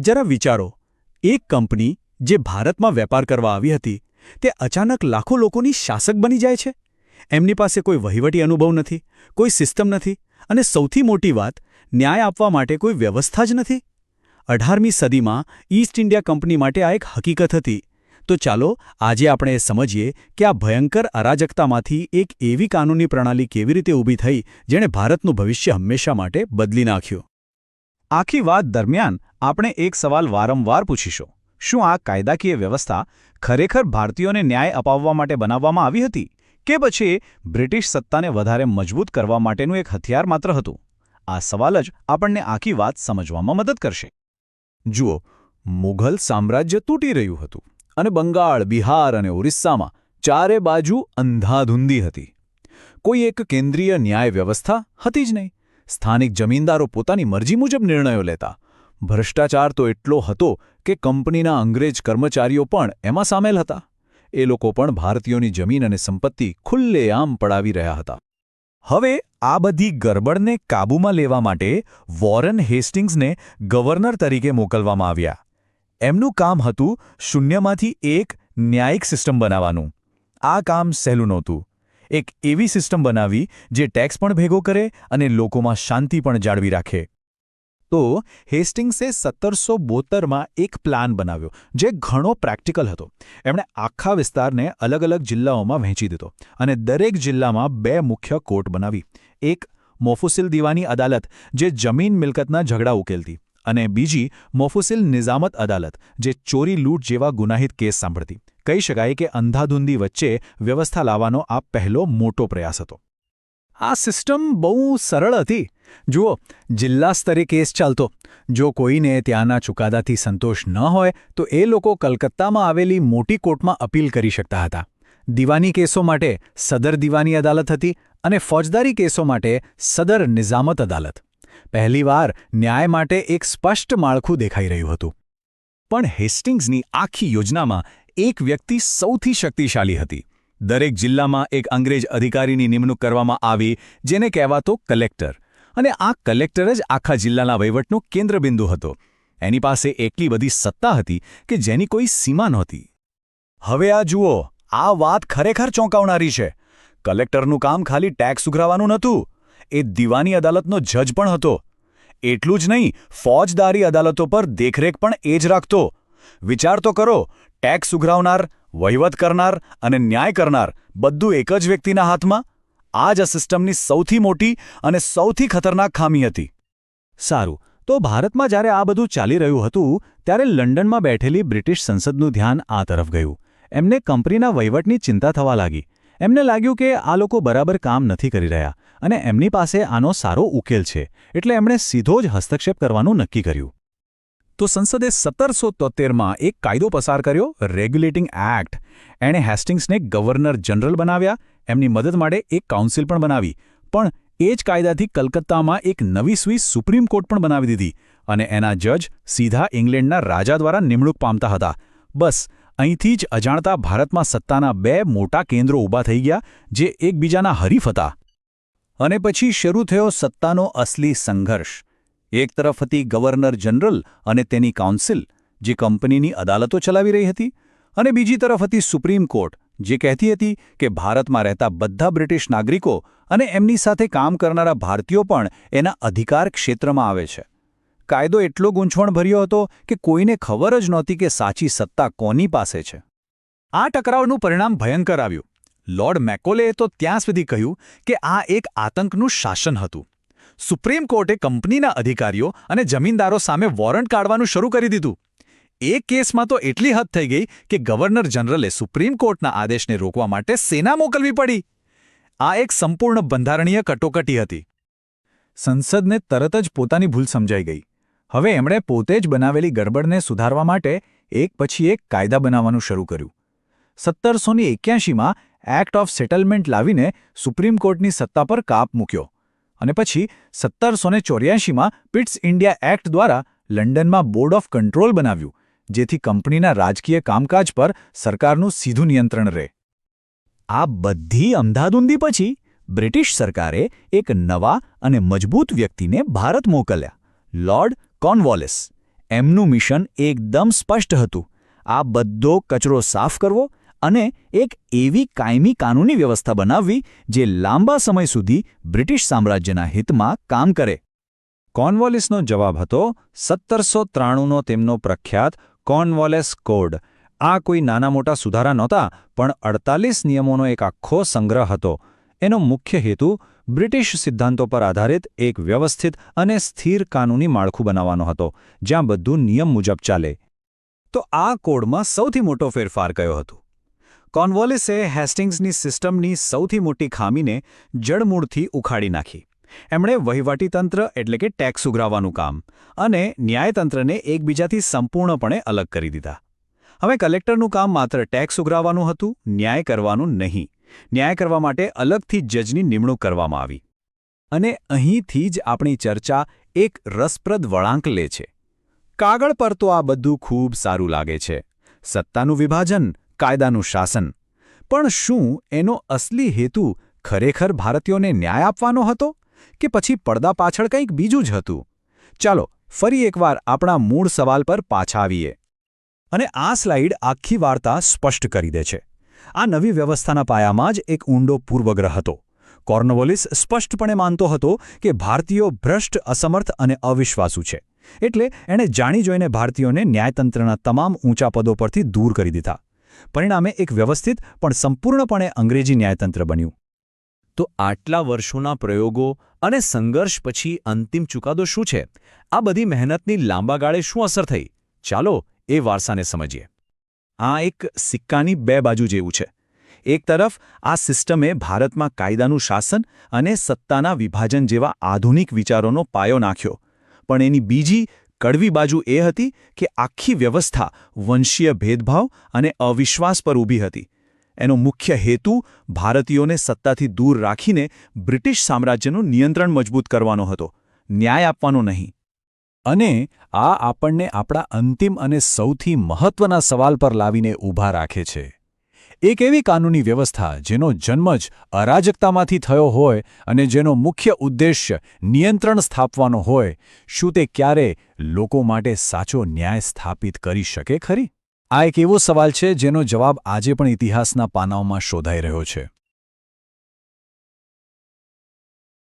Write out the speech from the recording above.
જરા વિચારો, એક કંપની જે ભારતમાં વેપાર કરવા આવી હતી, તે અચાનક લાખો લોકોની શાસક બની જાય છે? એમની પાસે કોઈ વહીવટી અનુભવ નથી, કોઈ સિસ્ટમ નથી અને સૌથી મોટી વાત, ન્યાય આપવા માટે કોઈ વ્યવસ્થા જ નથી? અઢારમી સદીમાં ઈસ્ટ ઇન્ડિયા કંપની માટે આ એક હકીકત હતી. તો ચાલો, આજે આપણે સમજીએ કે આ ભયંકર અરાજકતામાંથી એક એવી કાનૂની પ્રણાલી કેવી રીતે ઊભી થઈ, જેણે ભારતનું ભવિષ્ય હંમેશા માટે બદલી નાખ્યું. આખી વાત દરમિયાન આપણે એક સવાલ વારંવાર પૂછીશું. શું આ કાયદાકીય વ્યવસ્થા ખરેખર ભારતીયોને ન્યાય અપાવવા માટે બનાવવામાં આવી હતી કે પછી બ્રિટિશ સત્તાને વધારે મજબૂત કરવા માટેનું એક હથિયાર માત્ર હતું? આ સવાલ જ આપણને આખી વાત સમજવામાં મદદ કરશે. જુઓ, મુઘલ સામ્રાજ્ય તૂટી રહ્યું હતું અને બંગાળ, બિહાર અને ઓરિસ્સામાં ચારે બાજુ અંધાધૂંધી હતી. કોઈ એક કેન્દ્રીય ન્યાય વ્યવસ્થા હતી જ નહીં. સ્થાનિક જમીનદારો પોતાની મરજી મુજબ નિર્ણયો લેતા. ભ્રષ્ટાચાર તો એટલો હતો કે કંપનીના અંગ્રેજ કર્મચારીઓ પણ એમાં સામેલ હતા. એ લોકો પણ ભારતીયોની જમીન અને સંપત્તિ ખુલ્લેઆમ પડાવી રહ્યા હતા. હવે આ બધી ગરબડને કાબૂમાં લેવા માટે વોરન હેસ્ટિંગ્સને ગવર્નર તરીકે મોકલવામાં આવ્યા. એમનું કામ હતું શૂન્યમાંથી એક ન્યાયિક સિસ્ટમ બનાવવાનું. આ કામ સહેલું નહોતું. એક એવી સિસ્ટમ બનાવી જે ટેક્સ પણ ભેગો કરે અને લોકોમાં શાંતિ પણ જાળવી રાખે. તો હેસ્ટિંગ્સે સત્તરસો બોતેરમાં એક પ્લાન બનાવ્યો, જે ઘણો પ્રેક્ટિકલ હતો. એમણે આખા વિસ્તારને અલગ અલગ જિલ્લાઓમાં વહેંચી દીધો અને દરેક જિલ્લામાં બે મુખ્ય કોર્ટ બનાવી. એક, મોફુસિલ દીવાની અદાલત, જે જમીન મિલકતના ઝઘડા ઉકેલતી અને બીજી, મોફુસિલ નિઝામત અદાલત, જે ચોરી લૂંટ જેવા ગુનાહિત કેસ સાંભળતી. કહી શકાય કે અંધાધૂંધી વચ્ચે વ્યવસ્થા લાવવાનો આ પહેલો મોટો પ્રયાસ હતો. આ સિસ્ટમ બહુ સરળ હતી. જુઓ, જિલ્લા સ્તરે કેસ ચાલતો. જો કોઈને ત્યાંના ચુકાદાથી સંતોષ ન હોય, તો એ લોકો કલકત્તામાં આવેલી મોટી કોર્ટમાં અપીલ કરી શકતા હતા. દિવાની કેસો માટે સદર દીવાની અદાલત હતી અને ફોજદારી કેસો માટે સદર નિઝામત અદાલત. પહેલીવાર ન્યાય માટે એક સ્પષ્ટ માળખું દેખાઈ રહ્યું હતું. પણ હેસ્ટિંગ્સની આખી યોજનામાં એક વ્યક્તિ સૌથી શક્તિશાળી હતી. દરેક જિલ્લામાં એક અંગ્રેજ અધિકારીની નિમણૂક કરવામાં આવી, જેને કહેવાતો કલેક્ટર. અને આ કલેક્ટર જ આખા જિલ્લાના વહીવટનો કેન્દ્રબિંદુ હતો. એની પાસે એટલી બધી સત્તા હતી કે જેની કોઈ સીમા નહોતી. હવે આ જુઓ, આ વાત ખરેખર ચોંકાવનારી છે. કલેક્ટરનું કામ ખાલી ટેક્સ ઉઘરાવાનું નહોતું. એ દીવાની અદાલતનો જજ પણ હતો. એટલું જ નહીં, ફોજદારી અદાલતો પર દેખરેખ પણ એ જ રાખતો. વિચાર તો કરો ટેક્સ ઉઘરાવનાર, વહીવટ કરનાર અને ન્યાય કરનાર બધું એક જ વ્યક્તિના હાથમાં? આ જ સિસ્ટમની સૌથી મોટી અને સૌથી ખતરનાક ખામી હતી. સારું, તો ભારતમાં જ્યારે આ બધું ચાલી રહ્યું હતું, ત્યારે લંડનમાં બેઠેલી બ્રિટિશ સંસદનું ધ્યાન આ તરફ ગયું. એમને કંપનીના વહીવટની ચિંતા થવા લાગી. એમને લાગ્યું કે આ લોકો બરાબર કામ નથી કરી રહ્યા અને એમની પાસે આનો સારો ઉકેલ છે, એટલે એમણે સીધો જ હસ્તક્ષેપ કરવાનું નક્કી કર્યું. તો સંસદે સત્તરસો તોતેરમાં એક કાયદો પસાર કર્યો રેગ્યુલેટિંગ એક્ટ એણે હેસ્ટિંગ્સને ગવર્નર જનરલ બનાવ્યા, એમની મદદ માટે એક કાઉન્સિલ પણ બનાવી. પણ એ જ કાયદાથી કલકત્તામાં એક નવી સ્વીસ સુપ્રીમ કોર્ટ પણ બનાવી દીધી અને એના જજ સીધા ઇંગ્લેન્ડના રાજા દ્વારા નિમણૂક પામતા હતા. બસ, અહીંથી જ અજાણતા ભારતમાં સત્તાના બે મોટા કેન્દ્રો ઊભા થઈ ગયા, જે એકબીજાના હરીફ હતા. અને પછી શરૂ થયો સત્તાનો અસલી સંઘર્ષ. એક તરફ હતી ગવર્નર જનરલ અને તેની કાઉન્સિલ, જે કંપનીની અદાલતો ચલાવી રહી હતી, અને બીજી તરફ હતી સુપ્રીમ કોર્ટ, જે કહેતી હતી કે ભારતમાં રહેતા બધા બ્રિટિશ નાગરિકો અને એમની સાથે કામ કરનારા ભારતીયો પણ એના અધિકાર ક્ષેત્રમાં આવે છે. કાયદો એટલો ગૂંચવણભર્યો હતો કે કોઈને ખબર જ નહોતી કે સાચી સત્તા કોની પાસે છે. આ ટકરાવનું પરિણામ ભયંકર આવ્યું. લોર્ડ મેકોલેએ તો ત્યાં સુધી કહ્યું કે આ એક આતંકનું શાસન હતું. સુપ્રીમ કોર્ટે કંપનીના અધિકારીઓ અને જમીનદારો સામે વોરંટ કાઢવાનું શરૂ કરી દીધું. એ કેસમાં તો એટલી હદ થઈ ગઈ કે ગવર્નર જનરલે સુપ્રીમ કોર્ટના આદેશને રોકવા માટે સેના મોકલવી પડી. આ એક સંપૂર્ણ બંધારણીય કટોકટી હતી. સંસદને તરત જ પોતાની ભૂલ સમજાઈ ગઈ. હવે એમણે પોતે જ બનાવેલી ગડબડને સુધારવા માટે એક પછી એક કાયદા બનાવવાનું શરૂ કર્યું. સત્તરસોની એક્યાસીમાં એક્ટ ઓફ સેટલમેન્ટ લાવીને સુપ્રીમ કોર્ટની સત્તા પર કાપ મૂક્યો. અને પછી સત્તરસો ચોર્યાસીમાં પિટ્સ ઇન્ડિયા એક્ટ દ્વારા લંડનમાં બોર્ડ ઓફ કંટ્રોલ બનાવ્યું, જેથી કંપનીના રાજકીય કામકાજ પર સરકારનું સીધું નિયંત્રણ રહે. આ બધી અંધાધૂંધી પછી બ્રિટિશ સરકારે એક નવા અને મજબૂત વ્યક્તિને ભારત મોકલ્યા, લોર્ડ કોર્નવોલિસ. એમનું મિશન એકદમ સ્પષ્ટ હતું. આ બધો કચરો સાફ કરવો અને એક એવી કાયમી કાનૂની વ્યવસ્થા બનાવવી જે લાંબા સમય સુધી બ્રિટિશ સામ્રાજ્યના હિતમાં કામ કરે. કોર્નવોલિસનો જવાબ હતો સત્તરસો ત્રાણુંનો તેમનો પ્રખ્યાત કોર્નવોલેસ કોડ. આ કોઈ નાના મોટા સુધારા નહોતા, પણ અડતાલીસ નિયમોનો એક આખો સંગ્રહ હતો. એનો મુખ્ય હેતુ બ્રિટિશ સિદ્ધાંતો પર આધારિત એક વ્યવસ્થિત અને સ્થિર કાનૂની માળખું બનાવવાનો હતો, જ્યાં બધું નિયમ મુજબ ચાલે. તો આ કોડમાં સૌથી મોટો ફેરફાર કયો હતો? કોર્નવોલિસે હેસ્ટિંગ્સની સિસ્ટમની સૌથી મોટી ખામીને જડમૂળથી ઉખાડી નાખી. એમણે વહીવટીતંત્ર એટલે કે ટેક્સ ઉઘરાવવાનું કામ અને ન્યાયતંત્રને એકબીજાથી સંપૂર્ણપણે અલગ કરી દીધા. હવે કલેક્ટરનું કામ માત્ર ટેક્સ ઉઘરાવવાનું હતું, ન્યાય કરવાનું નહીં. ન્યાય કરવા માટે અલગથી જજની નિમણૂક કરવામાં આવી. અને અહીંથી જ આપણી ચર્ચા એક રસપ્રદ વળાંક લે છે. કાગળ પર તો આ બધું ખૂબ સારું લાગે છે. સત્તાનું વિભાજન કાયદાનું શાસન. પણ શું એનો અસલી હેતુ ખરેખર ભારતીયોને ન્યાય આપવાનો હતો કે પછી પડદા પાછળ કંઈક બીજું જ હતું? ચાલો, ફરી એકવાર આપણા મૂળ સવાલ પર પાછા આવીએ. અને આ સ્લાઇડ આખી વાર્તા સ્પષ્ટ કરી દે છે. આ નવી વ્યવસ્થાના પાયામાં જ એક ઊંડો પૂર્વગ્રહ હતો. કોર્નવોલિસ સ્પષ્ટપણે માનતો હતો કે ભારતીયો ભ્રષ્ટ, અસમર્થ અને અવિશ્વાસુ છે. એટલે એણે જાણી જોઈને ભારતીયોને ન્યાયતંત્રના તમામ ઊંચા પદો પરથી દૂર કરી દીધા. પરિણામે એક વ્યવસ્થિત પણ સંપૂર્ણપણે અંગ્રેજી ન્યાયતંત્ર બન્યું. તો આટલા વર્ષોના પ્રયોગો અને સંઘર્ષ પછી અંતિમ ચુકાદો શું છે? આ બધી મહેનતની લાંબા ગાળે શું અસર થઈ? ચાલો એ વારસાને સમજીએ. આ એક સિક્કાની બે બાજુ જેવું છે. એક તરફ, આ સિસ્ટમે ભારતમાં કાયદાનું શાસન અને સત્તાના વિભાજન જેવા આધુનિક વિચારોનો પાયો નાખ્યો. પણ એની બીજી કડવી બાજુ એ હતી કે આખી વ્યવસ્થા વંશીય ભેદભાવ અને અવિશ્વાસ પર ઊભી હતી. એનો મુખ્ય હેતુ ભારતીયોને સત્તાથી દૂર રાખીને બ્રિટિશ સામ્રાજ્યનું નિયંત્રણ મજબૂત કરવાનો હતો, ન્યાય આપવાનો નહીં. અને આ આપણને આપણા અંતિમ અને સૌથી મહત્વના સવાલ પર લાવીને ઊભા રાખે છે. એક એવી કાનૂની વ્યવસ્થા જેનો જન્મ જ અરાજકતામાંથી થયો હોય અને જેનો મુખ્ય ઉદ્દેશ્ય નિયંત્રણ સ્થાપવાનો હોય, શું તે ક્યારે લોકો માટે સાચો ન્યાય સ્થાપિત કરી શકે ખરી? આ એક એવો સવાલ છે જેનો જવાબ આજે પણ ઇતિહાસના પાનાઓમાં શોધાઈ રહ્યો છે.